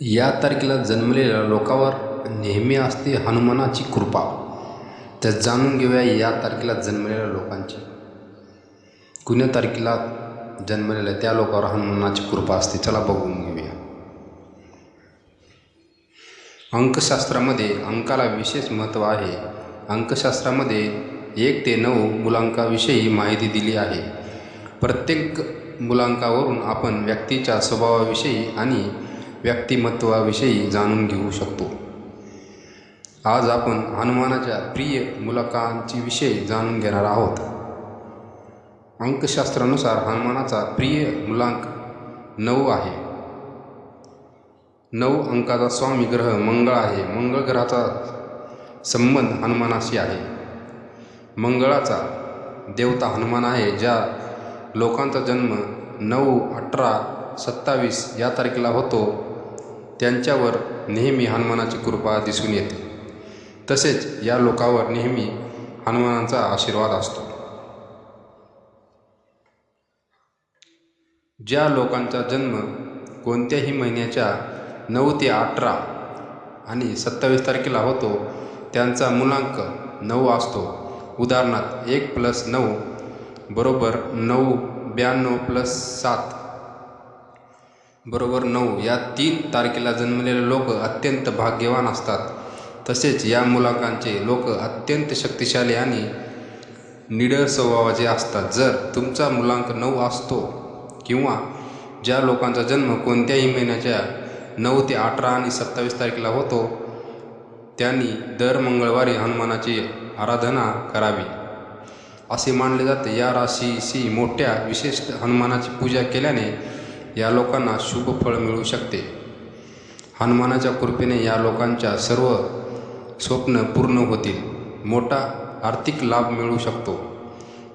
या तारखेला जन्मलेल्या लोकावर नेहमी असते हनुमानाची कृपा. तर जाणून घेऊया या तारखेला जन्मलेल्या लोकांची. कुण्या तारखेला जन्मलेल्या त्या लोकावर हनुमानाची कृपा असते? चला बघून घेऊया. अंकशास्त्रामध्ये अंकाला विशेष महत्त्व आहे. अंकशास्त्रामध्ये एक ते नऊ मुलांकाविषयी माहिती दिली आहे. प्रत्येक मुलांकावरून आपण व्यक्तीच्या स्वभावाविषयी आणि व्यक्तिमत्वाविषयी जाणून घेऊ शकतो. आज आपण हनुमानाच्या प्रिय मुलाकांची विषयी जाणून घेणार आहोत. अंकशास्त्रानुसार हनुमानाचा प्रिय मुलांक नऊ आहे. नऊ अंकाचा स्वामी ग्रह मंगळ आहे. मंगळ ग्रहाचा संबंध हनुमानाशी आहे. मंगळाचा देवता हनुमान आहे ज्या लोकांचा जन्म नऊ अठरा सत्तावीस या तारखेला होतो त्यांच्यावर नेहमी हनुमानाची कृपा दिसून येते. तसेच या लोकावर नेहमी हनुमानाचा आशीर्वाद असतो. ज्या लोकांचा जन्म कोणत्याही महिन्याच्या नऊ ते अठरा आणि सत्तावीस तारखेला होतो त्यांचा मुलांक नऊ असतो. उदाहरणार्थ एक प्लस नऊ बरोबर नऊ ब्याण्णव प्लस सात बरोबर नऊ. या तीन तारखेला जन्मलेले लोक अत्यंत भाग्यवान असतात. तसेच या मुलांकांचे लोक अत्यंत शक्तिशाली आणि निडर स्वभावाचे असतात. जर तुमचा मुलांक नऊ असतो किंवा ज्या लोकांचा जन्म कोणत्याही महिन्याच्या नऊ ते अठरा आणि सत्तावीस तारखेला होतो त्यांनी दर मंगळवारी हनुमानाची आराधना करावी. असे मानले जाते. या राशीशी मोठ्या विशेष हनुमानाची पूजा केल्याने या लोकांना शुभ फळ मिळू शकते. हनुमानाच्या कृपेने या लोकांच्या सर्व स्वप्न पूर्ण होतील. मोठा आर्थिक लाभ मिळू शकतो.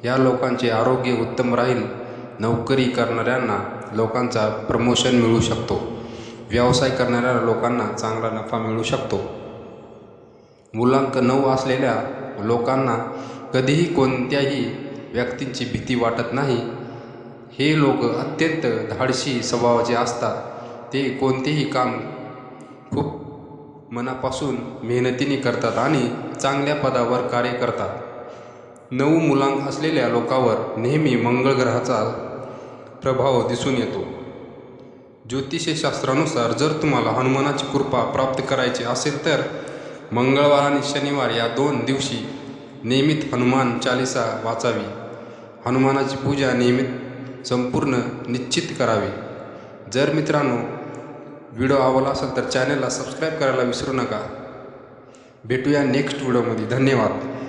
या लोकांचे आरोग्य उत्तम राहील. नोकरी करणाऱ्यांना लोकांचा प्रमोशन मिळू शकतो. व्यवसाय करणाऱ्या लोकांना चांगला नफा मिळू शकतो. मूलांक नऊ असलेल्या लोकांना कधीही कोणत्याही व्यक्तींची भीती वाटत नाही. हे लोक अत्यंत धाडशी स्वभावाचे असतात. ते कोणतेही काम खूप मनापासून मेहनतीने करतात आणि चांगल्या पदावर कार्य करतात. नऊ मुलांक असलेल्या लोकावर नेहमी मंगळ ग्रहाचा प्रभाव दिसून येतो. ज्योतिषशास्त्रानुसार जर तुम्हाला हनुमानाची कृपा प्राप्त करायची असेल तर मंगळवार आणि शनिवार या दोन दिवशी नियमित हनुमान चालिसा वाचावी. हनुमानाची पूजा नियमित संपूर्ण निश्चित करावी. जर मित्रांनो व्हिडिओ आवडला असेल तर चॅनलला सबस्क्राईब करायला विसरू नका. भेटूया नेक्स्ट व्हिडिओमध्ये धन्यवाद.